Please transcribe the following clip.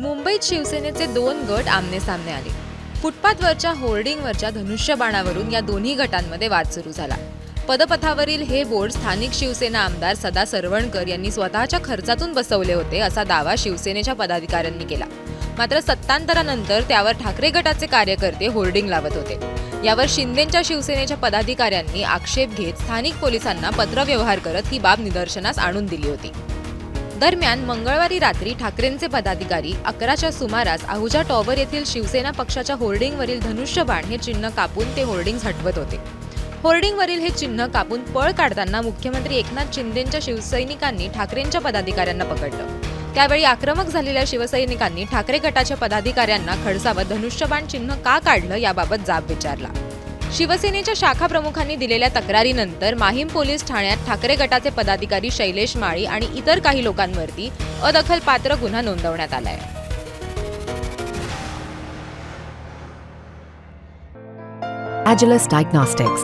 मुंबईत शिवसेनेचे दोन गट आमने सामने आले. फुटपाथवरच्या होर्डिंगवरच्या धनुष्यबाणावरून या दोन्ही गटांमध्ये वाद सुरू झाला. पदपथावरील हे बोर्ड स्थानिक शिवसेना आमदार सदा सरवणकर यांनी स्वतःच्या खर्चातून बसवले होते असा दावा शिवसेनेच्या पदाधिकाऱ्यांनी केला. मात्र सत्तांतरानंतर त्यावर ठाकरे गटाचे कार्यकर्ते होर्डिंग लावत होते. यावर शिंदेच्या शिवसेनेच्या पदाधिकाऱ्यांनी आक्षेप घेत स्थानिक पोलिसांना पत्रव्यवहार करत ही बाब निदर्शनास आणून दिली होती. दरम्यान मंगळवारी रात्री ठाकरेंचे पदाधिकारी अकराच्या सुमारास आहुजा टॉवर येथील शिवसेना पक्षाच्या होर्डिंगवरील धनुष्यबाण हे चिन्ह कापून ते होर्डिंग हटवत होते. होर्डिंगवरील हे चिन्ह कापून पळ काढताना मुख्यमंत्री एकनाथ शिंदेच्या शिवसैनिकांनी ठाकरेंच्या पदाधिकाऱ्यांना पकडलं. त्यावेळी आक्रमक झालेल्या शिवसैनिकांनी ठाकरे गटाच्या पदाधिकाऱ्यांना खडसावर धनुष्यबाण चिन्ह का काढलं याबाबत जाब विचारला. शिवसेनेच्या शाखा प्रमुखांनी दिलेल्या तक्रारीनंतर माहीम पोलीस ठाण्यात ठाकरे गटाचे पदाधिकारी शैलेश माळी आणि इतर काही लोकांवरती अदखलपात्र गुन्हा नोंदवण्यात आलाय Agilus Diagnostics.